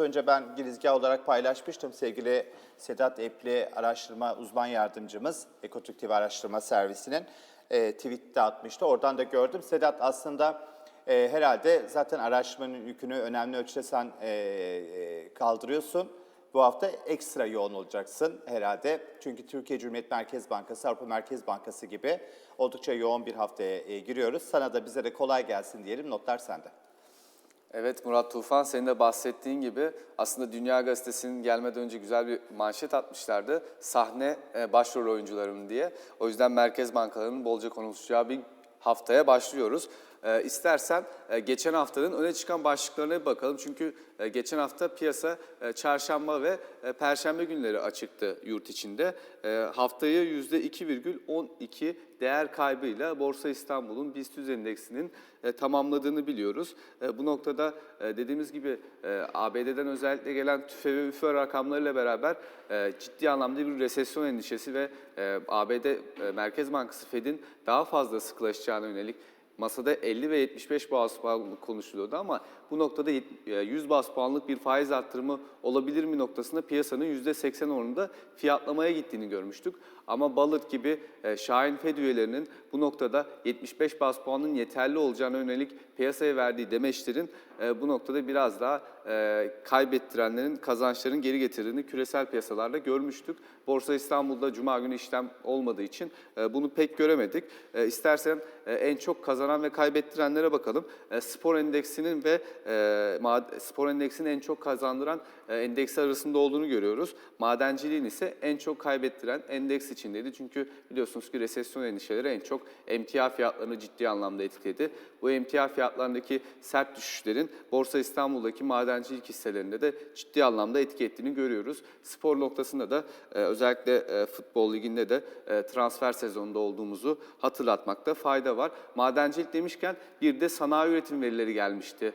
önce ben girizgah olarak paylaşmıştım. Sevgili Sedat Epli araştırma uzman yardımcımız Ekotürk Araştırma Servisi'nin e, tweet'te atmıştı. Oradan da gördüm. Sedat aslında e, herhalde zaten araştırmanın yükünü önemli ölçüde sen e, e, kaldırıyorsun. Bu hafta ekstra yoğun olacaksın herhalde. Çünkü Türkiye Cumhuriyet Merkez Bankası, Avrupa Merkez Bankası gibi oldukça yoğun bir haftaya e, giriyoruz. Sana da bize de kolay gelsin diyelim. Notlar sende. Evet Murat Tufan senin de bahsettiğin gibi aslında Dünya Gazetesi'nin gelmeden önce güzel bir manşet atmışlardı. Sahne e, başrol oyuncularım diye. O yüzden merkez bankalarının bolca konuşacağı bir haftaya başlıyoruz. E, istersen e, geçen haftanın öne çıkan başlıklarına bir bakalım. Çünkü e, geçen hafta piyasa e, çarşamba ve e, perşembe günleri açıktı yurt içinde. E, haftayı %2,12 değer kaybıyla Borsa İstanbul'un BIST endeksinin e, tamamladığını biliyoruz. E, bu noktada e, dediğimiz gibi e, ABD'den özellikle gelen tüfe ve üfe rakamlarıyla beraber e, ciddi anlamda bir resesyon endişesi ve e, ABD e, Merkez Bankası Fed'in daha fazla sıkılaşacağına yönelik masada 50 ve 75 bas puanlık konuşuluyordu ama bu noktada yet- e, 100 bas puanlık bir faiz arttırımı olabilir mi noktasında piyasanın %80 oranında fiyatlamaya gittiğini görmüştük. Ama Ballard gibi e, Şahin Fed üyelerinin bu noktada 75 bas puanın yeterli olacağına yönelik piyasaya verdiği demeçlerin e, bu noktada biraz daha e, kaybettirenlerin kazançların geri getirdiğini küresel piyasalarda görmüştük. Borsa İstanbul'da Cuma günü işlem olmadığı için e, bunu pek göremedik. E, istersen e, en çok kazanan ve kaybettirenlere bakalım. E, spor endeksinin ve spor endeksinin en çok kazandıran e, endeksi arasında olduğunu görüyoruz. Madenciliğin ise en çok kaybettiren endeks içindeydi. Çünkü biliyorsunuz ki resesyon endişeleri en çok emtia fiyatlarını ciddi anlamda etkiledi. Bu emtia fiyatlarındaki sert düşüşlerin Borsa İstanbul'daki madencilik hisselerinde de ciddi anlamda etki ettiğini görüyoruz. Spor noktasında da e, özellikle e, futbol liginde de e, transfer sezonunda olduğumuzu hatırlatmakta fayda var. Madencilik demişken bir de sanayi üretim verileri gelmişti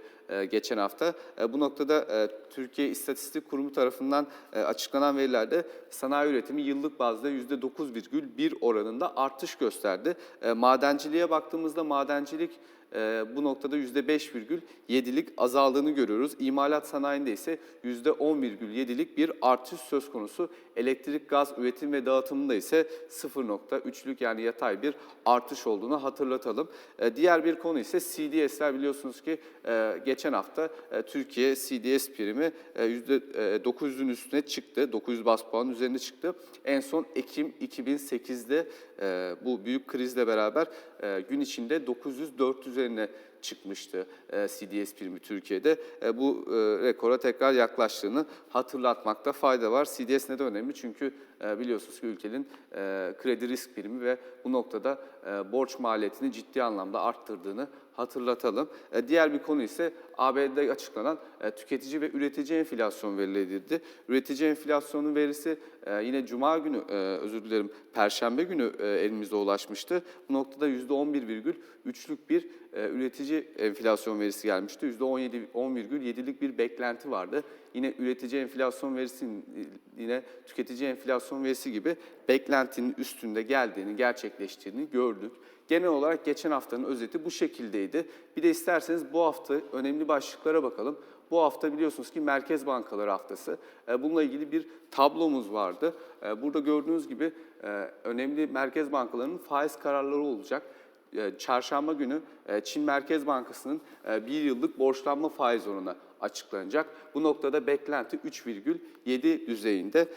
geçen hafta. Bu noktada Türkiye İstatistik Kurumu tarafından açıklanan verilerde sanayi üretimi yıllık bazda %9,1 oranında artış gösterdi. Madenciliğe baktığımızda madencilik e, bu noktada %5,7'lik azaldığını görüyoruz. İmalat sanayinde ise %10,7'lik bir artış söz konusu. Elektrik, gaz üretim ve dağıtımında ise 0,3'lük yani yatay bir artış olduğunu hatırlatalım. E, Diğer bir konu ise CDS'ler biliyorsunuz ki e, geçen hafta e, Türkiye CDS primi e, %900'ün üstüne çıktı. 900 bas puan üzerinde çıktı. En son Ekim 2008'de e, bu büyük krizle beraber e, gün içinde 900-400 üzerine çıkmıştı e, CDS primi Türkiye'de. E, bu e, rekora tekrar yaklaştığını hatırlatmakta fayda var. CDS neden önemli? Çünkü e, biliyorsunuz ki ülkenin e, kredi risk primi ve bu noktada e, borç maliyetini ciddi anlamda arttırdığını hatırlatalım. E, Diğer bir konu ise ABD'de açıklanan e, tüketici ve üretici enflasyon verileriydi. Üretici enflasyonun verisi e, yine Cuma günü, e, özür dilerim, Perşembe günü e, elimize ulaşmıştı. Bu noktada %11,3'lük bir e, üretici enflasyon verisi gelmişti. %17, 10,7'lik bir beklenti vardı. Yine üretici enflasyon verisi, yine tüketici enflasyon verisi gibi beklentinin üstünde geldiğini, gerçekleştiğini gördük. Genel olarak geçen haftanın özeti bu şekildeydi. Bir de isterseniz bu hafta önemli başlıklara bakalım. Bu hafta biliyorsunuz ki Merkez Bankaları Haftası. E, Bununla ilgili bir tablomuz vardı. E, Burada gördüğünüz gibi e, önemli merkez bankalarının faiz kararları olacak. Çarşamba günü Çin Merkez Bankası'nın bir yıllık borçlanma faiz oranı açıklanacak. Bu noktada beklenti 3,7 düzeyinde.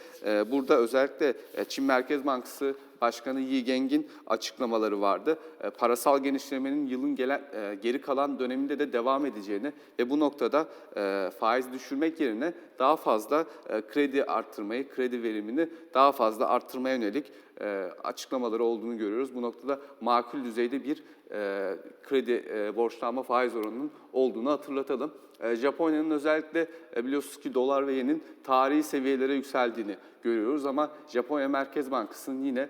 Burada özellikle Çin Merkez Bankası Başkanı Yi Geng'in açıklamaları vardı. E, Parasal genişlemenin yılın gelen, e, geri kalan döneminde de devam edeceğini ve bu noktada e, faiz düşürmek yerine daha fazla kredi arttırmayı, kredi verimini daha fazla arttırmaya yönelik e, açıklamaları olduğunu görüyoruz. Bu noktada makul düzeyde bir e, kredi e, borçlanma faiz oranının olduğunu hatırlatalım. E, Japonya'nın özellikle biliyorsunuz ki dolar ve yenin tarihi seviyelere yükseldiğini görüyoruz ama Japonya Merkez Bankası'nın yine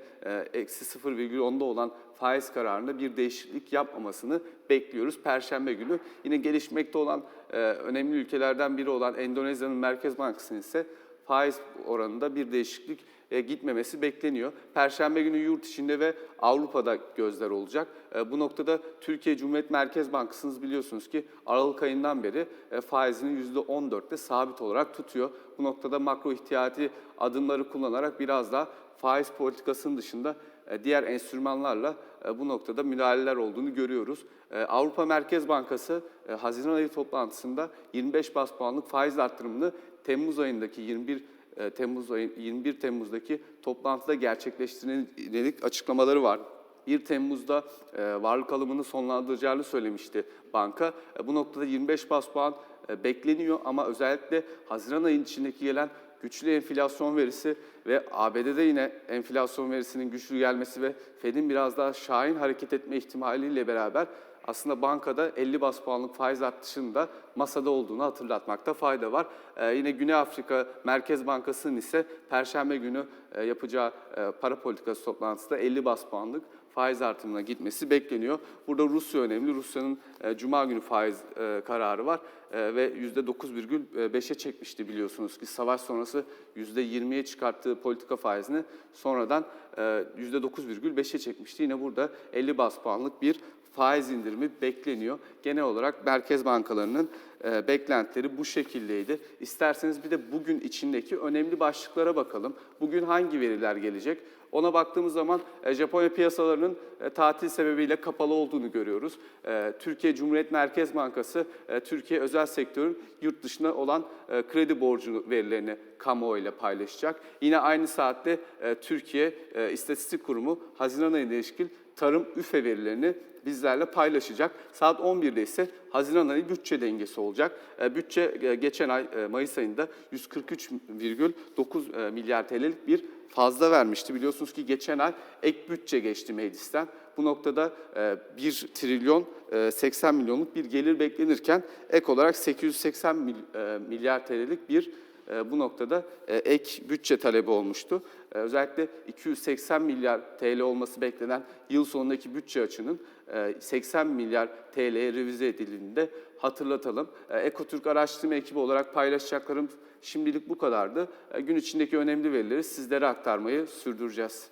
eksi 0,10'da olan faiz kararında bir değişiklik yapmamasını bekliyoruz. Perşembe günü yine gelişmekte olan önemli ülkelerden biri olan Endonezya'nın Merkez Bankası'nın ise faiz oranında bir değişiklik e, gitmemesi bekleniyor. Perşembe günü yurt içinde ve Avrupa'da gözler olacak. E, Bu noktada Türkiye Cumhuriyet Merkez Bankası'nız biliyorsunuz ki Aralık ayından beri e, faizini %14'te sabit olarak tutuyor. Bu noktada makro ihtiyati adımları kullanarak biraz daha faiz politikasının dışında diğer enstrümanlarla e, bu noktada müdahaleler olduğunu görüyoruz. E, Avrupa Merkez Bankası e, Haziran ayı toplantısında 25 bas puanlık faiz arttırımını Temmuz ayındaki 21 e, Temmuz ayı 21 Temmuz'daki toplantıda gerçekleştirilerek açıklamaları var. 1 Temmuz'da e, varlık alımını sonlandıracağını söylemişti banka. E, bu noktada 25 bas puan e, bekleniyor ama özellikle Haziran ayının içindeki gelen güçlü enflasyon verisi ve ABD'de yine enflasyon verisinin güçlü gelmesi ve Fed'in biraz daha şahin hareket etme ihtimaliyle beraber aslında bankada 50 bas puanlık faiz artışının da masada olduğunu hatırlatmakta fayda var. Ee, yine Güney Afrika Merkez Bankası'nın ise Perşembe günü e, yapacağı e, para politikası toplantısında 50 bas puanlık faiz artımına gitmesi bekleniyor. Burada Rusya önemli. Rusya'nın e, Cuma günü faiz e, kararı var e, ve %9,5'e çekmişti biliyorsunuz ki savaş sonrası %20'ye çıkarttığı politika faizini sonradan e, %9,5'e çekmişti. Yine burada 50 bas puanlık bir faiz indirimi bekleniyor. Genel olarak merkez bankalarının e, beklentileri bu şekildeydi. İsterseniz bir de bugün içindeki önemli başlıklara bakalım. Bugün hangi veriler gelecek? Ona baktığımız zaman e, Japonya piyasalarının e, tatil sebebiyle kapalı olduğunu görüyoruz. E, Türkiye Cumhuriyet Merkez Bankası, Türkiye özel sektörün yurt dışına olan kredi borcu verilerini kamuoyuyla paylaşacak. Yine aynı saatte e, Türkiye e, İstatistik Kurumu Haziran ayına ilişkin tarım üfe verilerini bizlerle paylaşacak. Saat 11'de ise Haziran ayı bütçe dengesi olacak. E, Bütçe e, geçen ay e, Mayıs ayında 143,9 e, milyar TL'lik bir fazla vermişti. Biliyorsunuz ki geçen ay ek bütçe geçti meclisten. Bu noktada e, 1 trilyon e, 80 milyonluk bir gelir beklenirken ek olarak 880 mil- e, milyar TL'lik bir bu noktada e, ek bütçe talebi olmuştu. E, Özellikle 280 milyar TL olması beklenen yıl sonundaki bütçe açının e, 80 milyar TL'ye revize edildiğini de hatırlatalım. E, Ekotürk Araştırma Ekibi olarak paylaşacaklarım şimdilik bu kadardı. E, Gün içindeki önemli verileri sizlere aktarmayı sürdüreceğiz.